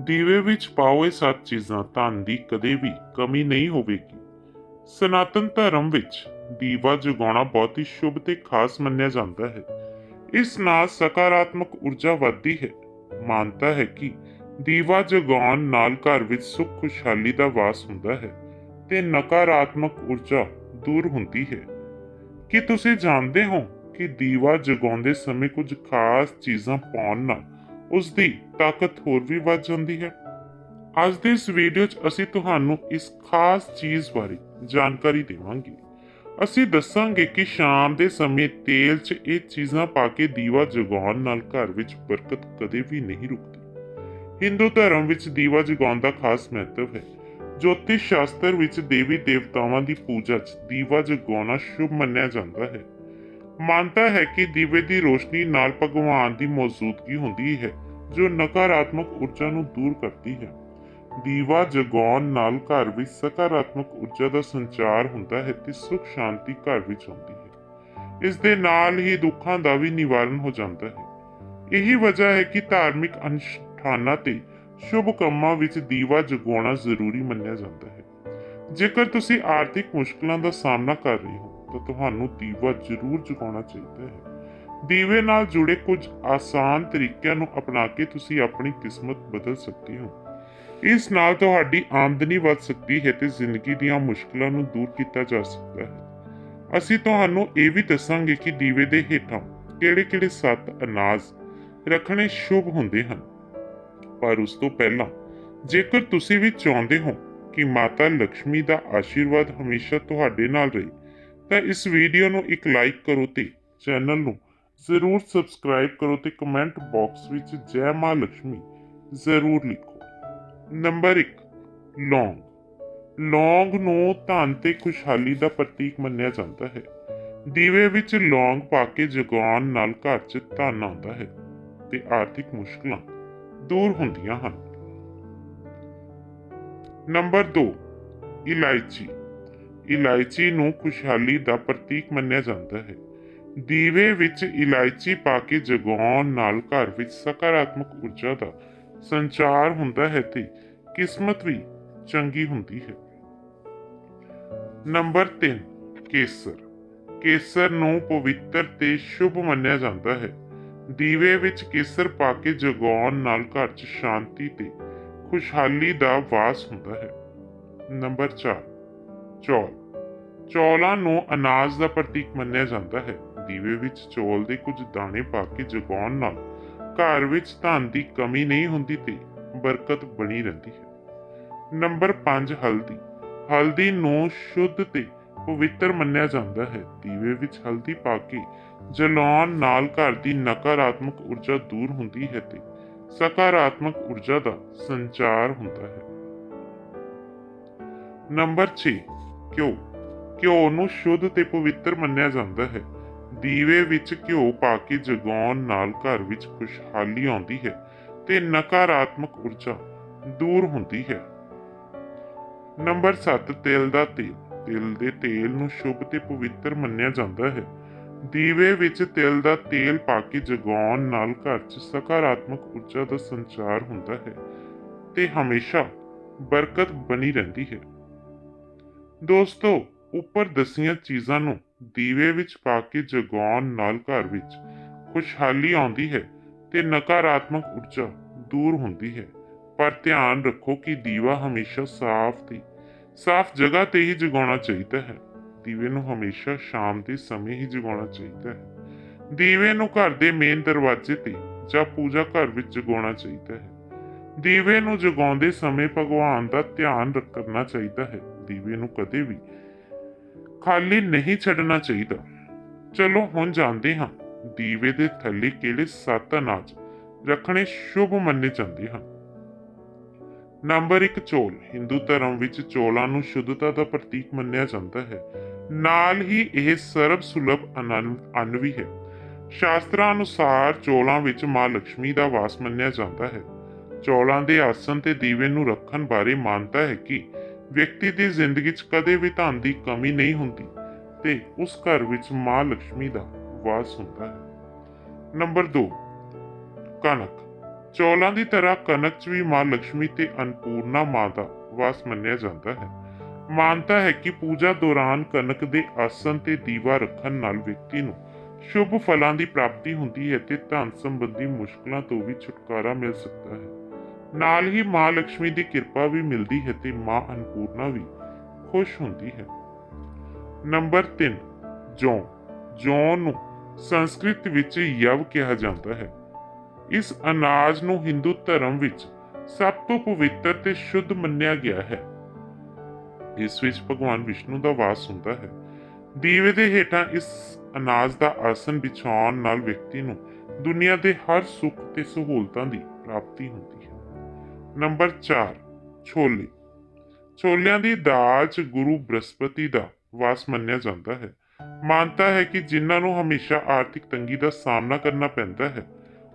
ਦੀਵੇ ਵਿੱਚ ਪਾਓ ਇਹ ਸੱਤ ਚੀਜ਼ਾਂ, ਧਨ ਦੀ ਕਦੇ ਵੀ ਕਮੀ ਨਹੀਂ ਹੋਵੇਗੀ। ਸਨਾਤਨ ਧਰਮ ਵਿੱਚ ਦੀਵਾ ਜਗਾਉਣਾ ਬਹੁਤ ਹੀ ਸ਼ੁਭ ਤੇ ਖਾਸ ਮੰਨਿਆ ਜਾਂਦਾ ਹੈ। ਇਸ ਨਾਲ ਸਕਾਰਾਤਮਕ ਊਰਜਾ ਵੱਧਦੀ ਹੈ। ਮਾਨਤਾ ਹੈ ਕਿ ਦੀਵਾ ਜਗਾਉਣ ਨਾਲ ਘਰ ਵਿੱਚ ਸੁੱਖ, ਖੁਸ਼ਹਾਲੀ ਦਾ ਵਾਸ ਹੁੰਦਾ ਹੈ ਤੇ ਨਕਾਰਾਤਮਕ ਊਰਜਾ ਦੂਰ ਹੁੰਦੀ ਹੈ। ਕੀ ਤੁਸੀਂ ਜਾਣਦੇ ਹੋ ਕਿ ਦੀਵਾ ਜਗਾਉਂਦੇ ਸਮੇਂ ਕੁਝ ਖਾਸ ਚੀਜ਼ਾਂ ਪਾਉਣ ਨਾਲ ਉਸ ਦੀ ਤਾਕਤ ਹੋਰ ਵੀ ਵੱਧ ਜਾਂਦੀ ਹੈ। ਅੱਜ ਦੇ ਇਸ ਵੀਡੀਓ 'ਚ ਅਸੀਂ ਤੁਹਾਨੂੰ ਇਸ ਖਾਸ ਚੀਜ਼ ਬਾਰੇ ਜਾਣਕਾਰੀ ਦੇਵਾਂਗੇ। ਅਸੀਂ ਦੱਸਾਂਗੇ ਕਿ ਸ਼ਾਮ ਦੇ ਸਮੇਂ ਤੇਲ 'ਚ ਇਹ ਚੀਜ਼ਾਂ ਪਾ ਕੇ ਦੀਵਾ ਜਗਾਉਣ ਨਾਲ ਘਰ ਵਿੱਚ ਬਰਕਤ ਕਦੇ ਵੀ ਨਹੀਂ ਰੁਕਦੀ। ਹਿੰਦੂ ਧਰਮ ਵਿੱਚ ਦੀਵਾ ਜਗਾਉਣ ਦਾ ਖਾਸ ਮਹੱਤਵ ਹੈ। ਜੋਤਿਸ਼ ਸ਼ਾਸਤਰ ਵਿੱਚ ਦੇਵੀ ਦੇਵਤਾਵਾਂ ਦੀ ਪੂਜਾ 'ਚ ਦੀਵਾ ਜਗਾਉਣਾ ਸ਼ੁਭ ਮੰਨਿਆ ਜਾਂਦਾ ਹੈ। ਮਾਨਤਾ ਹੈ ਕਿ ਦੀਵੇ ਦੀ ਰੋਸ਼ਨੀ ਨਾਲ ਭਗਵਾਨ ਦੀ ਮੌਜੂਦਗੀ ਹੁੰਦੀ ਹੈ, ਜੋ ਨਕਾਰਾਤਮਕ ਊਰਜਾ ਨੂੰ ਦੂਰ ਕਰਦੀ ਹੈ। ਦੀਵਾ ਜਗਾਉਣ ਨਾਲ ਘਰ ਵਿੱਚ ਸਕਾਰਾਤਮਕ ਊਰਜਾ ਦਾ ਸੰਚਾਰ ਹੁੰਦਾ ਹੈ ਤੇ ਸੁਖ ਸ਼ਾਂਤੀ ਘਰ ਵਿੱਚ ਆਉਂਦੀ ਹੈ। ਇਸ ਦੇ ਨਾਲ ਹੀ ਦੁੱਖਾਂ ਦਾ ਵੀ ਨਿਵਾਰਨ ਹੋ ਜਾਂਦਾ ਹੈ। ਇਹੀ ਵਜ੍ਹਾ ਹੈ ਕਿ ਧਾਰਮਿਕ ਅਨੁਸ਼ਠਾਨਾਂ ਤੇ ਸ਼ੁਭ ਕੰਮਾਂ ਵਿੱਚ ਦੀਵਾ ਜਗਾਉਣਾ ਜ਼ਰੂਰੀ ਮੰਨਿਆ ਜਾਂਦਾ ਹੈ। ਜੇਕਰ ਤੁਸੀਂ ਆਰਥਿਕ ਮੁਸ਼ਕਲਾਂ ਦਾ ਸਾਹਮਣਾ ਕਰ ਰਹੇ ਹੋ ਤਾਂ ਤੁਹਾਨੂੰ ਦੀਵਾ ਜ਼ਰੂਰ ਜਗਾਉਣਾ ਚਾਹੀਦਾ ਹੈ। ਦੀਵੇ ਨਾਲ ਜੁੜੇ ਕੁਝ ਆਸਾਨ ਤਰੀਕਿਆਂ ਨੂੰ ਅਪਣਾ ਕੇ ਤੁਸੀਂ ਆਪਣੀ ਕਿਸਮਤ ਬਦਲ ਸਕਦੇ ਹੋ। ਇਸ ਨਾਲ ਤੁਹਾਡੀ ਆਮਦਨੀ ਵੱਧ ਸਕਦੀ ਹੈ ਤੇ ਜ਼ਿੰਦਗੀ ਦੀਆਂ ਮੁਸ਼ਕਲਾਂ ਨੂੰ ਦੂਰ ਕੀਤਾ ਜਾ ਸਕਦਾ ਹੈ। ਅਸੀਂ ਤੁਹਾਨੂੰ ਇਹ ਵੀ ਦੱਸਾਂਗੇ ਕਿ ਦੀਵੇ ਦੇ ਹੇਠਾਂ ਕਿਹੜੇ-ਕਿਹੜੇ ਸੱਤ ਅਨਾਜ ਰੱਖਣੇ ਸ਼ੁਭ ਹੁੰਦੇ ਹਨ। ਪਰ ਉਸ ਤੋਂ ਪਹਿਲਾਂ, ਜੇਕਰ ਤੁਸੀਂ ਵੀ ਚਾਹੁੰਦੇ ਹੋ ਕਿ ਮਾਤਾ ਲక్ష్ਮੀ ਦਾ ਆਸ਼ੀਰਵਾਦ ਹਮੇਸ਼ਾ ਤੁਹਾਡੇ ਨਾਲ ਰਹੇ ਤਾਂ ਇਸ ਵੀਡੀਓ ਨੂੰ ਇੱਕ ਲਾਈਕ ਕਰੋ ਤੇ ਚੈਨਲ ਨੂੰ ਜ਼ਰੂਰ ਸਬਸਕ੍ਰਾਈਬ ਕਰੋ ਤੇ ਕਮੈਂਟ ਬਾਕਸ ਵਿੱਚ ਜੈ ਮਾਂ ਲక్ష్ਮੀ ਜ਼ਰੂਰ ਲਿਖੋ। ਨੰਬਰ 1 ਲੌਂਗ। ਲੌਂਗ ਨੂੰ ਧਨ ਤੇ ਖੁਸ਼ਹਾਲੀ ਦਾ ਪ੍ਰਤੀਕ ਮੰਨਿਆ ਜਾਂਦਾ ਹੈ। ਦੀਵੇ ਵਿੱਚ ਲੌਂਗ ਪਾ ਕੇ ਜਗਾਉਣ ਨਾਲ ਘਰ 'ਚ ਧਨ ਆਉਂਦਾ ਹੈ ਤੇ ਆਰਥਿਕ ਮੁਸ਼ਕਲਾਂ ਦੂਰ ਹੁੰਦੀਆਂ ਹਨ। ਨੰਬਰ 2 ਇਲਾਇਚੀ। ਇਲਾਇਚੀ ਨੂੰ ਖੁਸ਼ਹਾਲੀ ਦਾ ਪ੍ਰਤੀਕ ਮੰਨਿਆ ਜਾਂਦਾ ਹੈ। ਦੀਵੇ ਵਿੱਚ ਇਲਾਇਚੀ ਪਾ ਕੇ ਜਗਾਉਣ ਨਾਲ ਘਰ ਵਿੱਚ ਸਕਾਰਾਤਮਕ ਊਰਜਾ ਦਾ ਸੰਚਾਰ ਹੁੰਦਾ ਹੈ ਤੇ ਕਿਸਮਤ ਵੀ ਚੰਗੀ ਹੁੰਦੀ ਹੈ। ਨੰਬਰ 3 ਕੇਸਰ। ਕੇਸਰ ਨੂੰ ਪਵਿੱਤਰ ਤੇ ਸ਼ੁਭ ਮੰਨਿਆ ਜਾਂਦਾ ਹੈ। ਦੀਵੇ ਵਿੱਚ ਕੇਸਰ ਪਾ ਕੇ ਜਗਾਉਣ ਨਾਲ ਘਰ 'ਚ ਸ਼ਾਂਤੀ ਤੇ ਖੁਸ਼ਹਾਲੀ ਦਾ ਵਾਸ ਹੁੰਦਾ ਹੈ। ਨੰਬਰ 4 ਚੌਲ। ਚੌਲਾਂ ਨੂੰ ਅਨਾਜ ਦਾ ਪ੍ਰਤੀਕ ਮੰਨਿਆ ਜਾਂਦਾ ਹੈ। ਦੀਵੇ ਵਿੱਚ ਚੌਲ ਦੇ ਕੁਝ ਦਾਣੇ ਪਾ ਕੇ ਜਗਾਉਣ ਨਾਲ ਘਰ ਵਿੱਚ ਧਨ ਦੀ ਕਮੀ ਨਹੀਂ ਹੁੰਦੀ ਤੇ ਬਰਕਤ ਬਣੀ ਰਹਿੰਦੀ ਹੈ। ਨੰਬਰ 5 ਹਲਦੀ। ਹਲਦੀ ਨੂੰ ਸ਼ੁੱਧ ਤੇ ਪਵਿੱਤਰ ਮੰਨਿਆ ਜਾਂਦਾ ਹੈ। ਦੀਵੇ ਵਿੱਚ ਹਲਦੀ ਪਾ ਕੇ ਜਲਾਉਣ ਨਾਲ ਘਰ ਦੀ ਨਕਾਰਾਤਮਕ ਊਰਜਾ ਦੂਰ ਹੁੰਦੀ ਹੈ ਤੇ ਸਕਾਰਾਤਮਕ ਊਰਜਾ ਦਾ ਸੰਚਾਰ ਹੁੰਦਾ ਹੈ। ਨੰਬਰ 6 ਘਿਓ। ਘਿਓ ਨੂੰ ਸ਼ੁੱਧ ਤੇ ਪਵਿੱਤਰ ਮੰਨਿਆ ਜਾਂਦਾ ਹੈ। ਦੀਵੇ ਵਿੱਚ ਘਿਓ ਪਾ ਕੇ ਜਗਾਉਣ ਨਾਲ ਘਰ ਵਿੱਚ ਖੁਸ਼ਹਾਲੀ ਆਉਂਦੀ ਹੈ ਤੇ ਨਕਾਰਾਤਮਕ ਊਰਜਾ ਦੂਰ ਹੁੰਦੀ ਹੈ। ਨੰਬਰ 7 ਤਿਲ ਦਾ ਤੇਲ। ਤਿਲ ਦੇ ਤੇਲ ਨੂੰ ਸ਼ੁਭ ਤੇ ਪਵਿੱਤਰ ਮੰਨਿਆ ਜਾਂਦਾ ਹੈ। ਦੀਵੇ ਵਿੱਚ ਤਿਲ ਦਾ ਤੇਲ ਪਾ ਕੇ ਜਗਾਉਣ ਨਾਲ ਘਰ 'ਚ ਸਕਾਰਾਤਮਕ ਊਰਜਾ ਦਾ ਸੰਚਾਰ ਹੁੰਦਾ ਹੈ ਤੇ ਹਮੇਸ਼ਾ ਬਰਕਤ ਬਣੀ ਰਹਿੰਦੀ ਹੈ। ਦੋਸਤੋ, ਉੱਪਰ ਦੱਸੀਆਂ ਚੀਜ਼ਾਂ ਨੂੰ ਦੀਵੇ ਵਿੱਚ ਪਾ ਕੇ ਜਗਾਉਣ ਨਾਲ ਘਰ ਵਿੱਚ ਖੁਸ਼ਹਾਲੀ ਆਉਂਦੀ ਹੈ ਤੇ ਨਕਾਰਾਤਮਕ ਊਰਜਾ ਦੂਰ ਹੁੰਦੀ ਹੈ। ਪਰ ਧਿਆਨ ਰੱਖੋ ਕਿ ਦੀਵਾ ਹਮੇਸ਼ਾ ਸਾਫ਼ ਤੇ ਸਾਫ਼ ਜਗ੍ਹਾ ਤੇ ਹੀ ਜਗਾਉਣਾ ਚਾਹੀਦਾ ਹੈ। ਦੀਵੇ ਨੂੰ ਹਮੇਸ਼ਾ ਸ਼ਾਮ ਦੇ ਸਮੇਂ ਹੀ ਜਗਾਉਣਾ ਚਾਹੀਦਾ ਹੈ। ਦੀਵੇ ਨੂੰ ਘਰ ਦੇ ਮੇਨ ਦਰਵਾਜ਼ੇ ਤੇ ਜਾਂ ਪੂਜਾ ਘਰ ਵਿੱਚ ਜਗਾਉਣਾ ਚਾਹੀਦਾ ਹੈ। ਦੀਵੇ ਨੂੰ ਜਗਾਉਂਦੇ ਸਮੇਂ ਭਗਵਾਨ ਦਾ ਧਿਆਨ ਕਰਨਾ ਚਾਹੀਦਾ ਹੈ। ਦੀਵੇ ਨੂੰ ਕਦੇ ਵੀ ਖਾਲੀ ਨਹੀਂ ਛੱਡਣਾ ਚਾਹੀਦਾ। ਚਲੋ, ਹੁਣ ਜਾਣਦੇ ਹਾਂ। ਦੀਵੇ ਦੇ ਥੱਲੇ ਕਿਹੜੇ ਸੱਤ ਅਨਾਜ ਰੱਖਣੇ ਸ਼ੁਭ ਮੰਨੇ ਜਾਂਦੇ ਹਨ। ਨੰਬਰ 1 ਚੌਲ। ਹਿੰਦੂ ਧਰਮ ਵਿੱਚ ਚੌਲਾਂ ਨੂੰ ਸ਼ੁੱਧਤਾ ਦਾ ਪ੍ਰਤੀਕ ਮੰਨਿਆ ਜਾਂਦਾ ਹੈ। ਨਾਲ ਹੀ ਇਹ ਸਰਬ ਸੁਲਭ ਅਨੰਦ ਵੀ ਹੈ। ਸ਼ਾਸਤਰਾਂ ਅਨੁਸਾਰ ਚੌਲਾਂ ਵਿੱਚ ਮਾਂ ਲక్ష్ਮੀ ਦਾ ਵਾਸ ਮੰਨਿਆ ਜਾਂਦਾ ਹੈ। ਚੌਲਾਂ ਦੇ ਆਸਨ ਤੇ ਦੀਵੇ ਨੂੰ ਰੱਖਣ ਬਾਰੇ ਮਾਨਤਾ ਹੈ ਕਿ ਵਿਅਕਤੀ ਦੀ ਜ਼ਿੰਦਗੀ 'ਚ ਕਦੇ ਵੀ ਧਨ ਦੀ ਕਮੀ ਨਹੀਂ ਹੁੰਦੀ ਤੇ ਉਸ ਘਰ ਵਿੱਚ ਮਾਂ ਲక్ష్ਮੀ ਦਾ ਵਾਸ ਹੁੰਦਾ ਹੈ। ਨੰਬਰ 2 ਕਣਕ। ਚੌਲਾਂ ਦੀ ਤਰ੍ਹਾਂ ਕਣਕ 'ਚ ਵੀ ਮਾਂ ਲక్ష్ਮੀ ਤੇ ਅਨਪੂਰਨਾ ਮਾਂ ਦਾ ਵਾਸ ਮੰਨਿਆ ਜਾਂਦਾ ਹੈ। ਮਾਨਤਾ ਹੈ ਕਿ ਪੂਜਾ ਦੌਰਾਨ ਕਣਕ ਦੇ ਆਸਨ ਤੇ ਦੀਵਾ ਰੱਖਣ ਨਾਲ ਵਿਅਕਤੀ ਨੂੰ ਸ਼ੁਭ ਫਲਾਂ ਦੀ ਪ੍ਰਾਪਤੀ ਹੁੰਦੀ ਹੈ ਤੇ ਧਨ ਸੰਬੰਧੀ ਮੁਸ਼ਕਲਾਂ ਤੋਂ ਵੀ ਛੁਟਕਾਰਾ ਮਿਲ ਸਕਦਾ ਹੈ। ਨਾਲ ਹੀ ਮਾਂ ਲక్ష్ਮੀ ਦੀ ਕਿਰਪਾ ਵੀ ਮਿਲਦੀ ਹੈ ਤੇ ਮਾਂ ਅਨਪੂਰਨਾ ਵੀ ਖੁਸ਼ ਹੁੰਦੀ ਹੈ। ਨੰਬਰ 3 ਜੌਂ। ਜੌਂ ਨੂੰ ਸੰਸਕ੍ਰਿਤ ਵਿੱਚ ਯਵ ਕਿਹਾ ਜਾਂਦਾ ਹੈ। ਇਸ ਅਨਾਜ ਨੂੰ ਹਿੰਦੂ ਧਰਮ ਵਿੱਚ ਸਭ ਤੋਂ ਪਵਿੱਤਰ ਤੇ ਸ਼ੁੱਧ ਮੰਨਿਆ ਗਿਆ ਹੈ। ਇਸ ਵਿੱਚ ਭਗਵਾਨ ਵਿਸ਼ਨੂੰ ਦਾ ਵਾਸ ਹੁੰਦਾ ਹੈ। ਦੀਵੇ ਦੇ ਹੇਠਾਂ ਇਸ ਅਨਾਜ ਦਾ ਆਸਨ ਵਿਛਾਉਣ ਨਾਲ ਵਿਅਕਤੀ ਨੂੰ ਦੁਨੀਆ ਦੇ ਹਰ ਸੁੱਖ ਤੇ ਸਹੂਲਤਾਂ ਦੀ ਪ੍ਰਾਪਤੀ ਹੁੰਦੀ ਹੈ। ਨੰਬਰ 4 ਛੋਲੇ। ਛੋਲਿਆਂ ਦੀ ਦਾਲ 'ਚ ਗੁਰੂ ਬ੍ਰਹਸਪਤੀ ਦਾ ਵਾਸ ਮੰਨਿਆ ਜਾਂਦਾ ਹੈ। ਮਾਨਤਾ ਹੈ ਕਿ ਜਿਨ੍ਹਾਂ ਨੂੰ ਹਮੇਸ਼ਾ ਆਰਥਿਕ ਤੰਗੀ ਦਾ ਸਾਹਮਣਾ ਕਰਨਾ ਪੈਂਦਾ ਹੈ,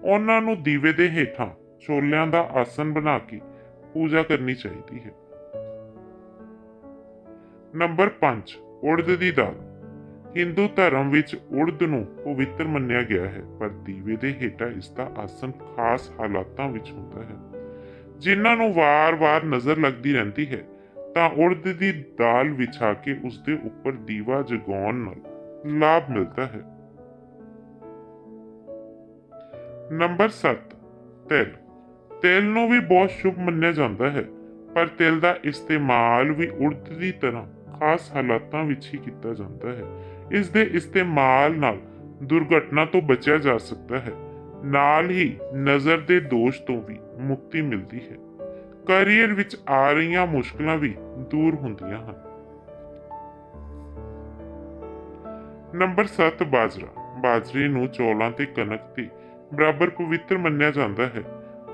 ਉਹਨਾਂ ਨੂੰ ਦੀਵੇ ਦੇ ਹੇਠਾਂ ਛੋਲਿਆਂ ਦਾ ਆਸਨ ਬਣਾ ਕੇ ਪੂਜਾ ਕਰਨੀ ਚਾਹੀਦੀ ਹੈ। ਨੰਬਰ 5 ਉੜਦ ਦੀ ਦਾਲ। ਹਿੰਦੂ ਧਰਮ ਵਿੱਚ ਉੜਦ ਨੂੰ ਪਵਿੱਤਰ ਮੰਨਿਆ ਗਿਆ ਹੈ, ਪਰ ਦੀਵੇ ਦੇ ਹੇਠਾਂ ਇਸ ਦਾ ਆਸਨ ਖਾਸ ਹਾਲਾਤਾਂ ਵਿੱਚ ਹੁੰਦਾ ਹੈ। ਜਿਨ੍ਹਾਂ ਨੂੰ ਵਾਰ-ਵਾਰ ਨਜ਼ਰ ਲੱਗਦੀ ਰਹਿੰਦੀ ਹੈ, ਤਾਂ ਉਰਦ ਦੀ ਦਾਲ ਵਿਛਾ ਕੇ ਉਸ ਦੇ ਉੱਪਰ ਦੀਵਾ ਜਗਾਉਣ ਨਾਲ ਲਾਭ ਮਿਲਦਾ ਹੈ। ਨੰਬਰ 7 ਤਿਲ। ਤਿਲ ਨੂੰ ਵੀ ਬਹੁਤ ਸ਼ੁਭ ਮੰਨਿਆ ਜਾਂਦਾ ਹੈ, ਪਰ ਤਿਲ ਦਾ ਇਸਤੇਮਾਲ ਵੀ ਉਰਦ ਦੀ ਤਰ੍ਹਾਂ ਖਾਸ ਹਾਲਾਤਾਂ ਵਿੱਚ ਹੀ ਕੀਤਾ ਜਾਂਦਾ ਹੈ। ਇਸ ਦੇ ਇਸਤੇਮਾਲ ਨਾਲ ਦੁਰਘਟਨਾ ਤੋਂ ਬਚਿਆ ਜਾ ਸਕਦਾ ਹੈ। ਨਾਲ ਹੀ ਨਜ਼ਰ ਦੇ ਦੋਸ਼ ਤੋਂ ਵੀ ਮੁਕਤੀ ਮਿਲਦੀ ਹੈ। ਕੈਰੀਅਰ ਵਿੱਚ ਆ ਰਹੀਆਂ ਮੁਸ਼ਕਲਾਂ ਵੀ ਦੂਰ ਹੁੰਦੀਆਂ ਹਨ। ਨੰਬਰ 7 ਬਾਜਰਾ। ਬਾਜਰੇ ਨੂੰ ਚੌਲਾਂ ਤੇ ਕਣਕ ਤੇ ਬਰਾਬਰ ਪਵਿੱਤਰ ਮੰਨਿਆ ਜਾਂਦਾ ਹੈ।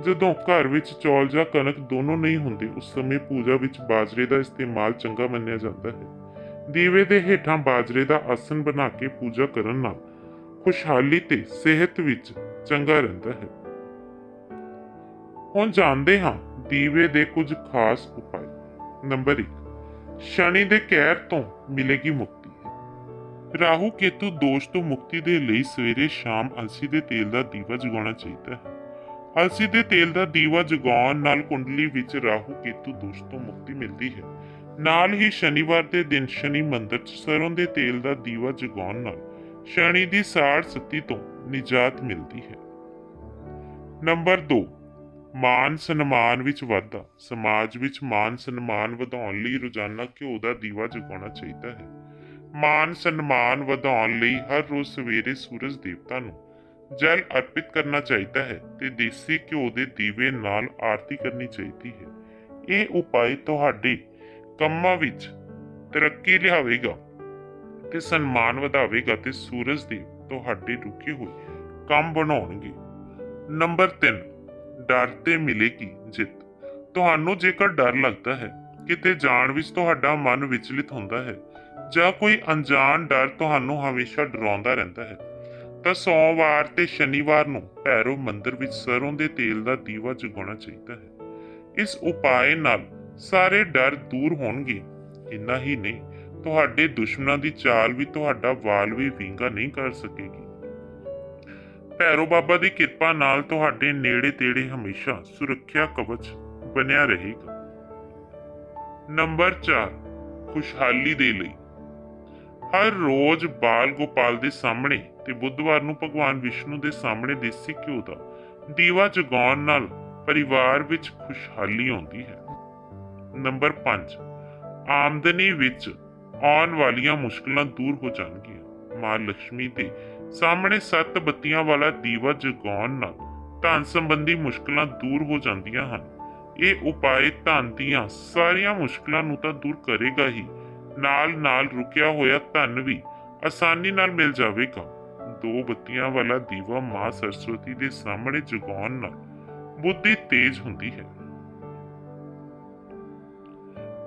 ਜਦੋਂ ਘਰ ਵਿੱਚ ਚੌਲ ਜਾਂ ਕਣਕ ਦੋਨੋਂ ਨਹੀਂ ਹੁੰਦੇ, ਉਸ ਸਮੇਂ ਪੂਜਾ ਵਿੱਚ ਬਾਜਰੇ ਦਾ ਇਸਤੇਮਾਲ ਚੰਗਾ ਮੰਨਿਆ ਜਾਂਦਾ ਹੈ। ਦੀਵੇ ਦੇ ਹੇਠਾਂ ਬਾਜਰੇ ਦਾ ਆਸਨ ਬਣਾ ਕੇ ਪੂਜਾ ਕਰਨ ਨਾਲ ਖੁਸ਼ਹਾਲੀ ਤੇ ਸਿਹਤ ਵਿੱਚ ਚੰਗਾ ਰਹਿੰਦਾ ਹੈ। ਹੁਣ ਜਾਣਦੇ ਹਾਂ ਦੀਵੇ ਦੇ ਕੁਝ ਖਾਸ ਉਪਾਅ ਨੰਬਰ 1 ਸ਼ਨੀ ਦੇ ਕਹਿਰ ਤੋਂ ਮਿਲੇਗੀ ਮੁਕਤੀ ਰਾਹੂ ਕੇਤੂ ਦੋਸ਼ ਤੋਂ ਮੁਕਤੀ ਦੇ ਲਈ ਸਵੇਰੇ ਸ਼ਾਮ ਅਲਸੀ ਦੇ ਤੇਲ ਦਾ ਦੀਵਾ ਜਗਾਉਣਾ ਚਾਹੀਦਾ ਹੈ। ਅਲਸੀ ਦੇ ਤੇਲ ਦਾ ਦੀਵਾ ਜਗਾਉਣ ਨਾਲ ਕੁੰਡਲੀ ਵਿੱਚ ਰਾਹੂ ਕੇਤੂ ਦੋਸ਼ ਤੋਂ ਮੁਕਤੀ ਮਿਲਦੀ ਹੈ। ਨਾਲ ਹੀ ਸ਼ਨੀਵਾਰ ਦੇ ਦਿਨ ਸ਼ਨੀ ਮੰਦਰ 'ਚ ਸਰੋਂ ਦੇ ਤੇਲ ਦਾ ਦੀਵਾ ਜਗਾਉਣ ਨਾਲ ਸ਼ਨੀ ਦੀ ਸਾੜ ਸੱਤੀ ਤੋਂ ਨਿਜਾਤ ਮਿਲਦੀ ਹੈ। ਨੰਬਰ 2 ਮਾਨ ਸਨਮਾਨ ਵਿੱਚ ਵਾਧਾ। ਸਮਾਜ ਵਿੱਚ ਮਾਨ ਸਨਮਾਨ ਵਧਾਉਣ ਲਈ ਰੋਜ਼ਾਨਾ ਘਿਓ ਦਾ ਦੀਵਾ ਜਗਾਉਣਾ ਚਾਹੀਦਾ ਹੈ। ਮਾਨ ਸਨਮਾਨ ਵਧਾਉਣ ਲਈ ਹਰ ਰੋਜ਼ ਸਵੇਰੇ ਸੂਰਜ ਦੇਵਤਾ ਨੂੰ ਜਲ ਅਰਪਿਤ ਕਰਨਾ ਚਾਹੀਦਾ ਹੈ ਤੇ ਦੇਸੀ ਘਿਓ ਦੇ ਦੀਵੇ ਨਾਲ ਆਰਤੀ ਕਰਨੀ ਚਾਹੀਦੀ ਹੈ। ਇਹ ਉਪਾਅ ਤੁਹਾਡੇ ਕੰਮਾਂ ਵਿੱਚ ਤਰੱਕੀ ਲਿਆਵੇਗਾ ਤੇ ਸਨਮਾਨ ਵਧਾਵੇਗਾ ਤੇ ਸੂਰਜ ਦੇਵ ਤੁਹਾਡੇ ਰੁਕੇ ਹੋਏ ਕੰਮ ਬਣਾਉਣਗੇ। ਨੰਬਰ 3 ਡਰ ਤੇ ਮਿਲੇਗੀ ਜਿੱਤ। ਤੁਹਾਨੂੰ ਜੇਕਰ ਡਰ ਲੱਗਦਾ ਹੈ, ਕਿਤੇ ਜਾਣ ਵਿੱਚ ਤੁਹਾਡਾ ਮਨ ਵਿਚਲਿਤ ਹੁੰਦਾ ਹੈ, ਜਾਂ ਕੋਈ ਅਣਜਾਣ ਡਰ ਤੁਹਾਨੂੰ ਹਮੇਸ਼ਾ ਡਰਾਉਂਦਾ ਰਹਿੰਦਾ ਹੈ, ਤਾਂ ਸੋਮਵਾਰ ਤੇ ਸ਼ਨੀਵਾਰ ਨੂੰ ਭੈਰੋ ਮੰਦਿਰ ਵਿੱਚ ਸਰੋਂ ਦੇ ਤੇਲ ਦਾ ਦੀਵਾ ਜਗਾਉਣਾ ਚਾਹੀਦਾ ਹੈ। ਇਸ ਉਪਾਏ ਨਾਲ ਸਾਰੇ ਡਰ ਦੂਰ ਹੋਣਗੇ। ਇੰਨਾ ਹੀ ਨਹੀਂ ਤੁਹਾਡੇ ਦੁਸ਼ਮਣਾਂ ਦੀ ਚਾਲ ਵੀ ਤੁਹਾਡਾ ਵਾਲ ਵੀ ਵਿੰਗਾ ਨਹੀਂ ਕਰ ਸਕੇਗੀ। ਭੈਰੋ ਬਾਬਾ ਦੀ ਕਿਰਪਾ ਨਾਲ ਤੁਹਾਡੇ ਨੇੜੇ ਤੇੜੇ ਹਮੇਸ਼ਾ ਸੁਰੱਖਿਆ ਕਵਚ ਬਣਿਆ ਰਹੇਗਾ। ਨੰਬਰ 4 ਖੁਸ਼ਹਾਲੀ ਦੇ ਲਈ। ਹਰ ਰੋਜ਼ ਬਾਲ ਗੋਪਾਲ ਦੇ ਸਾਹਮਣੇ ਤੇ ਬੁੱਧਵਾਰ ਨੂੰ ਭਗਵਾਨ ਵਿਸ਼ਨੂੰ ਦੇ ਸਾਹਮਣੇ ਦੇਸੀ ਘਿਓ ਦਾ ਦੀਵਾ ਜਗਾਉਣ ਨਾਲ ਪਰਿਵਾਰ ਵਿੱਚ ਖੁਸ਼ਹਾਲੀ ਆਉਂਦੀ ਹੈ। ਨੰਬਰ 5 ਆਮਦਨੀ ਵਿੱਚ ਆਉਣ ਵਾਲੀਆਂ ਮੁਸ਼ਕਲਾਂ ਦੂਰ ਹੋ ਜਾਣਗੀਆਂ। ਮਾਂ ਲక్ష్ਮੀ ਦੇ ਸਾਹਮਣੇ ਸੱਤ ਬੱਤੀਆਂ ਵਾਲਾ ਦੀਵਾ ਜਗਾਉਣ ਨਾਲ ਧਨ ਸੰਬੰਧੀ ਮੁਸ਼ਕਲਾਂ ਦੂਰ ਹੋ ਜਾਂਦੀਆਂ ਹਨ। ਇਹ ਉਪਾਅ ਧਨ ਦੀਆਂ ਸਾਰੀਆਂ ਮੁਸ਼ਕਲਾਂ ਨੂੰ ਤਾਂ ਦੂਰ ਕਰੇਗਾ ਹੀ। ਨਾਲ ਨਾਲ ਰੁਕਿਆ ਹੋਇਆ ਧਨ ਵੀ ਆਸਾਨੀ ਨਾਲ ਮਿਲ ਜਾਵੇਗਾ। ਦੋ ਬੱਤੀਆਂ ਵਾਲਾ ਦੀਵਾ ਮਾਂ ਸਰਸਵਤੀ ਦੇ ਸਾਹਮਣੇ ਜਗਾਉਣ ਨਾਲ ਬੁੱਧੀ ਤੇਜ਼ ਹੁੰਦੀ ਹੈ।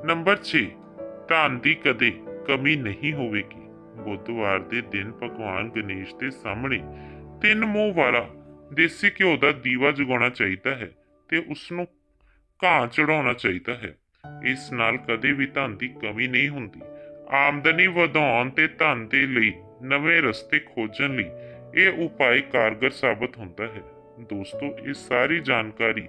ਨੰਬਰ 6 ਧਨ ਦੀ ਕਦੇ ਕਮੀ ਨਹੀਂ ਹੋਵੇਗੀ। ਬੁੱਧਵਾਰ ਦੇ ਦਿਨ ਭਗਵਾਨ ਗਣੇਸ਼ ਦੇ ਸਾਹਮਣੇ ਤਿੰਨ ਮੂੰਹ ਵਾਲਾ ਦੇਸੀ ਘਿਓ ਦਾ ਦੀਵਾ ਜਗਾਉਣਾ ਚਾਹੀਦਾ ਹੈ ਤੇ ਉਸ ਨੂੰ ਘਾਹ ਚੜਾਉਣਾ ਚਾਹੀਦਾ ਹੈ। ਇਸ ਨਾਲ ਕਦੇ ਵੀ ਧਨ ਦੀ ਕਮੀ ਨਹੀਂ ਹੁੰਦੀ। ਆਮਦਨੀ ਵਧਾਉਣ ਤੇ ਧਨ ਦੇ ਲਈ ਨਵੇਂ ਰਸਤੇ ਖੋਜਣ ਲਈ ਇਹ ਉਪਾਅ ਕਾਰਗਰ ਸਾਬਤ ਹੁੰਦਾ ਹੈ। ਦੋਸਤੋ, ਇਹ ਸਾਰੀ ਜਾਣਕਾਰੀ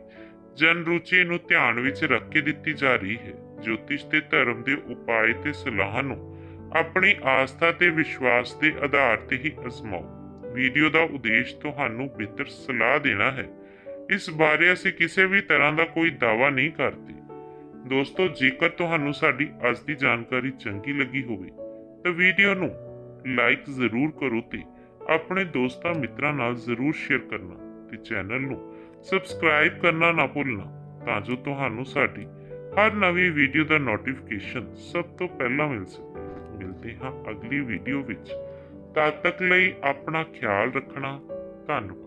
ਜਨ ਰੁਚੀ ਨੂੰ ਧਿਆਨ ਵਿੱਚ ਰੱਖ ਕੇ ਦਿੱਤੀ ਜਾ ਰਹੀ ਹੈ। ਜੋਤਿਸ਼ ਤੇ ਧਰਮ ਦੇ ਉਪਾਏ ਤੇ ਸਲਾਹਾਂ ਨੂੰ ਆਪਣੀ ਆਸਥਾ ਤੇ ਵਿਸ਼ਵਾਸ ਦੇ ਆਧਾਰ ਤੇ ਹੀ ਅਜ਼ਮਾਓ। ਵੀਡੀਓ ਦਾ ਉਦੇਸ਼ ਤੁਹਾਨੂੰ ਬਿਹਤਰ ਸਲਾਹ ਦੇਣਾ ਹੈ। ਇਸ ਬਾਰੇ ਅਸੀਂ ਕਿਸੇ ਵੀ ਤਰ੍ਹਾਂ ਦਾ ਕੋਈ ਦਾਅਵਾ ਨਹੀਂ ਕਰਦੇ। ਦੋਸਤੋ, ਜੇਕਰ ਤੁਹਾਨੂੰ ਸਾਡੀ ਅੱਜ ਦੀ ਜਾਣਕਾਰੀ ਚੰਗੀ ਲੱਗੀ ਹੋਵੇ, ਤਾਂ ਵੀਡੀਓ ਨੂੰ ਲਾਈਕ ਜ਼ਰੂਰ ਕਰੋ ਤੇ ਆਪਣੇ ਦੋਸਤਾਂ ਮਿੱਤਰਾਂ ਨਾਲ ਜ਼ਰੂਰ ਸ਼ੇਅਰ ਕਰਨਾ ਤੇ ਚੈਨਲ ਨੂੰ ਸਬਸਕ੍ਰਾਈਬ ਕਰਨਾ ਨਾ ਭੁੱਲਣਾ ਤਾਂ ਜੋ ਤੁਹਾਨੂੰ ਸਾਡੀ ਹਰ ਨਵੀਂ ਵੀਡੀਓ ਦਾ ਨੋਟੀਫਿਕੇਸ਼ਨ ਸਭ ਤੋਂ ਪਹਿਲਾਂ ਮਿਲ ਸਕੇ, ਮਿਲਦੇ ਹਾਂ ਅਗਲੀ ਵੀਡੀਓ ਵਿੱਚ। ਤਦ ਤੱਕ ਲਈ ਆਪਣਾ ਖਿਆਲ ਰੱਖਣਾ, ਧੰਨਵਾਦ।